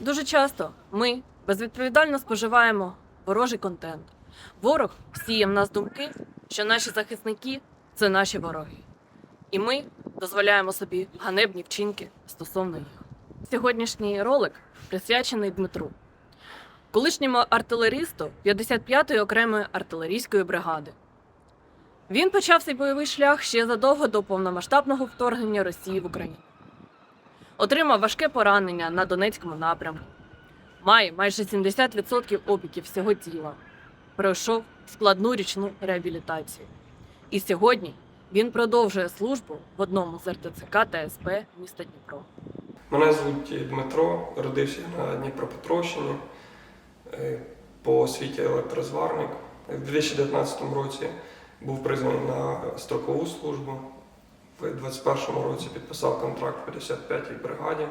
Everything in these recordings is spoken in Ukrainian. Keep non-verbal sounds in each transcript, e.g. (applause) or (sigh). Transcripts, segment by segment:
Дуже часто ми безвідповідально споживаємо ворожий контент. Ворог сіє в нас думки, що наші захисники це наші вороги. І ми дозволяємо собі ганебні вчинки стосовно їх. Сьогоднішній ролик присвячений Дмитру, колишньому артилерісту 55-ї окремої артилерійської бригади. Він почав свій бойовий шлях ще задовго до повномасштабного вторгнення Росії в Україну. Отримав важке поранення на Донецькому напрямку. Має майже 70% опіків всього тіла. Пройшов складну річну реабілітацію. І сьогодні він продовжує службу в одному з РТЦК та СП міста Дніпро. Мене звуть Дмитро, родився на Дніпропетровщині, е, по освіті електрозварник. В 2019 році був призваний на строкову службу. В 2021 році підписав контракт в 55-й бригаді.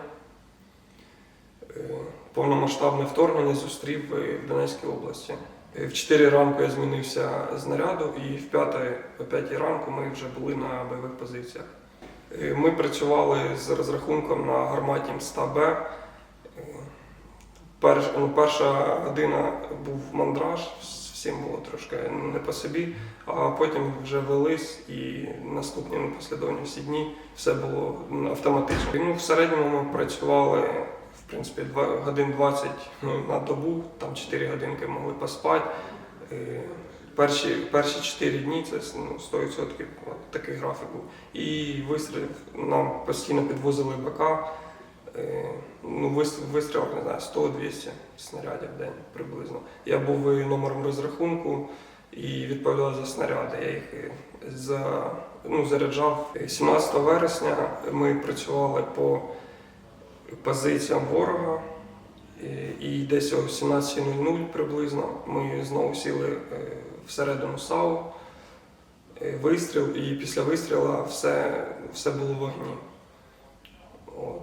Е, Повномасштабне вторгнення зустрів в Донецькій області. Е, В 4 ранку я змінився з наряду, і в 5, о 5 ранку ми вже були на бойових позиціях. Е, Ми працювали з розрахунком на гарматі МСТА-Б. Ну, перша година був мандраж, всім було трошки не по собі, а потім вже велись і наступні ну, послідовні всі дні все було автоматично. Ну, в середньому ми працювали в принципі, два- годин 20 ну, на добу, там 4 годинки могли поспати. Е, Перші, перші 4 дні це ну, 100% от такий графік був. І вистрілів нам постійно підвозили БК. Е, Ну, вис- вистрілів, не знаю, 100-200 снарядів в день приблизно. Я був номером розрахунку і відповідав за снаряди. Я їх е, за, ну, заряджав. Е, 17 вересня ми працювали по позиціям ворога. Е, І десь о 17.00 приблизно ми знову сіли всередину САУ, вистріл, і після вистріла все, все було вогні. От.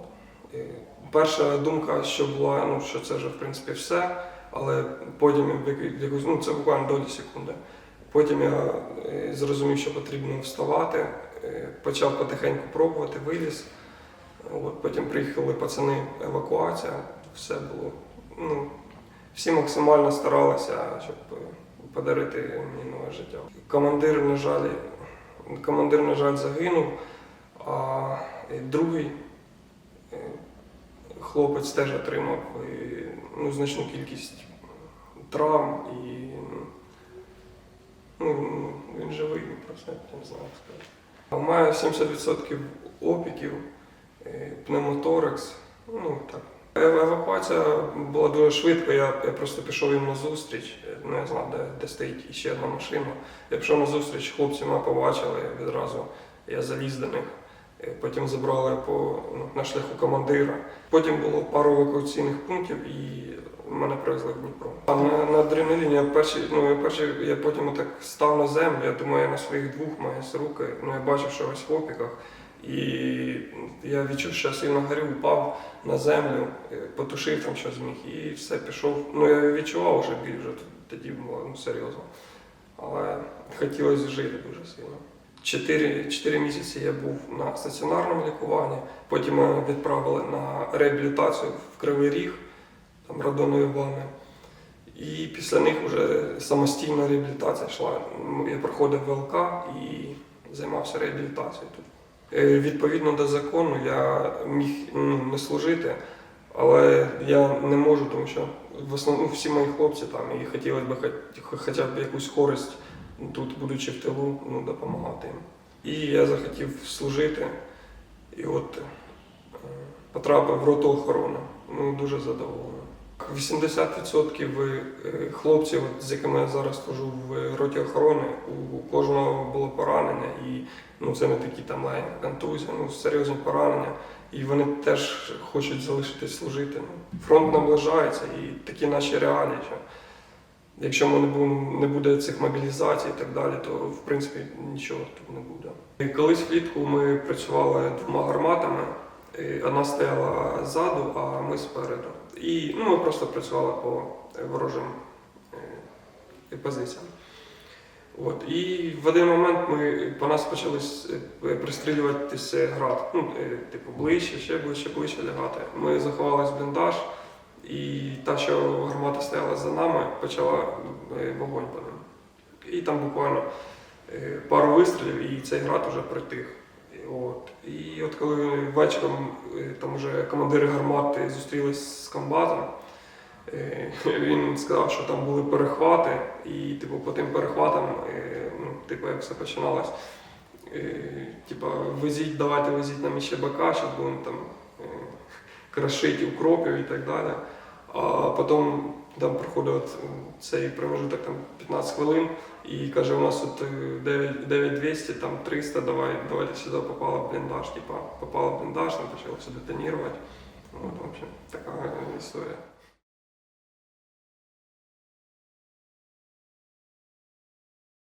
Перша думка, що була, ну, що це вже в принципі все, але потім якусь, ну, це буквально долі секунди. Потім я е, зрозумів, що потрібно вставати, е, почав потихеньку пробувати, виліз. От, потім приїхали пацани, евакуація, все було. Ну, всі максимально старалися, щоб подарити мені нове життя. Командир, на жаль, командир, на жаль, загинув, а е, другий хлопець теж отримав е, ну, значну кількість травм і ну, він живий, просто я не знаю, сказати. Маю 70% опіків, е, пневмоторакс, ну так. Евакуація була дуже швидко, я, я просто пішов їм на зустріч, ну знав, де, де стоїть ще одна машина. Я пішов на зустріч, хлопці мене побачили відразу, я заліз до них. Е, Потім забрали по ну, на шляху командира. Потім було пару евакуаційних пунктів і мене привезли в Дніпро. А на, на адреналіні я перші, ну я перші, я потім так став на землю. Я думаю, я на своїх двох маю руки. Ну я бачив, що ось в опіках. І я відчув, що я сильно горю, упав на землю, е, потушив там що зміг, і все пішов. Ну я відчував вже біль вже тоді було ну, серйозно. Але хотілося жити дуже сильно. Чотири, чотири місяці я був на стаціонарному лікуванні, потім мене відправили на реабілітацію в Кривий Ріг, там радоною вами. І після них вже самостійна реабілітація йшла. Я проходив ВЛК і займався реабілітацією тут. Е, Відповідно до закону я міг ну, не служити, але я не можу, тому що в основному всі мої хлопці там і хотілося б хоч- хоча б якусь користь тут, будучи в тилу, ну, допомагати їм. І я захотів служити, і от е, потрапив в роту охорони. Ну, дуже задоволений. 80% е, хлопців, з якими я зараз служу в роті охорони, у кожного було поранення, і ну, це не такі там контузії, ну, серйозні поранення. І вони теж хочуть залишитись служити. Фронт наближається, і такі наші реалії, якщо ми не будемо- не буде цих мобілізацій і так далі, то в принципі нічого тут не буде. І Колись влітку ми працювали двома гарматами. Е, Одна стояла ззаду, а ми спереду. І ну, ми просто працювали по ворожим е, позиціям. От. І в один момент ми, по нас почали е, пристрілюватися град. Ну, е, типу, ближче, ще ближче, ближче лягати. Ми заховались в бліндаж, І та, що гармата стояла за нами, почала е, вогонь по ним. І там буквально е, пару вистрілів, і цей град уже притих. От. І от коли вечором е, там вже командири гармати зустрілись з комбатом, (laughs) він сказав, що там були перехвати, і типу, по тим перехватам, ну, типу, як все починалось, типу, везіть, давайте везіть нам ще БК, зараз будемо там е, крошити укропів і так далі. А потім там проходить е, цей промежуток там 15 хвилин і каже, у нас тут е, 9 9200, там 300, давай, давайте сюди попала в бліндаж. Типа попала в бліндаж, там почалося детонувати. От, в общем, така е, історія.